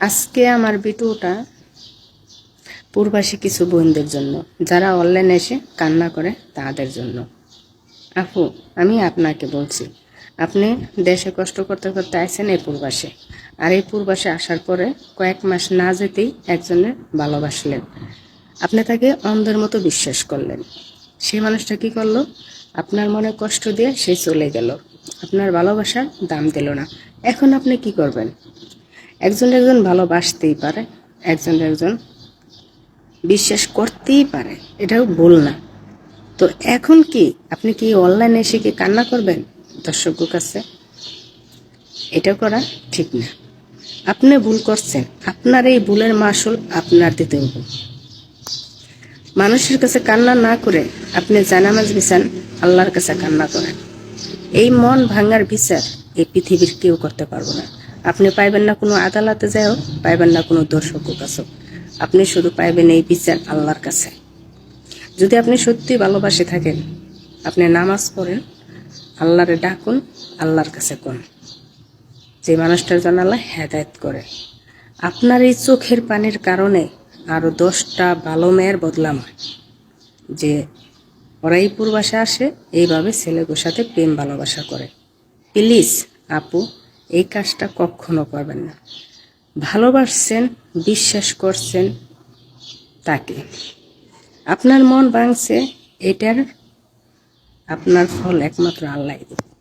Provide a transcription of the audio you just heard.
আজকে আমার ভিডিওটা পূর্বাসী কিছু বোনদের জন্য। যারা অনলাইনে এসে কান্না করে তাদের জন্য। আপু, আমি আপনাকে বলছি, আপনি দেশে কষ্ট করতে করতে আইছেন এই পূর্বাসে। আর এই পূর্বাসে আসার পরে কয়েক মাস না যেতেই একজনের ভালোবাসলেন। আপনি তাকে অন্ধের মতো বিশ্বাস করলেন। সেই মানুষটা কি করল? আপনার মনে কষ্ট দিয়ে সে চলে গেল। আপনার ভালোবাসার দাম দিল না। এখন আপনি কি করবেন? একজন একজন ভালোবাসতেই পারে, একজন একজন বিশ্বাস করতেই পারে, এটাও ভুল না। তো এখন কি আপনি কি অনলাইনে এসে কি কান্না করবেন দর্শকের কাছে? এটা করা ঠিক না। আপনি ভুল করছেন, আপনার এই ভুলের মাসুল আপনার দিতে হবে। মানুষের কাছে কান্না না করে আপনি জানামাজ বিচান আল্লাহর কাছে কান্না করেন। এই মন ভাঙার বিচার এই পৃথিবীর কেউ করতে পারব না। আপনি পাইবেন না কোনো আদালতে যাও পাইবেন না কোনো দর্শকের কাছে আপনি শুধু পাইবেন এই বিচার আল্লাহর কাছে। যদি আপনি সত্যি ভালোবাসে থাকেন, আপনি নামাজ পড়েন, আল্লাহরে ডাকুন, আল্লাহর কাছে কোন। যে মানুষটার জন্য আল্লাহ হেদায়ত করে। আপনার এই চোখের পানির কারণে আরও দশটা ভালো মেয়ের বদলাম যে ওরা এই পূর্বাসে আসে, এইভাবে ছেলেগুলোর সাথে প্রেম ভালোবাসা করে। প্লিজ, আপু এই কাজটা কখনো করবেন না। ভালোবাসছেন, বিশ্বাস করছেন তাকে। আপনার মন ভাঙছে, এটার আপনার ফল একমাত্র আল্লাহ দেবে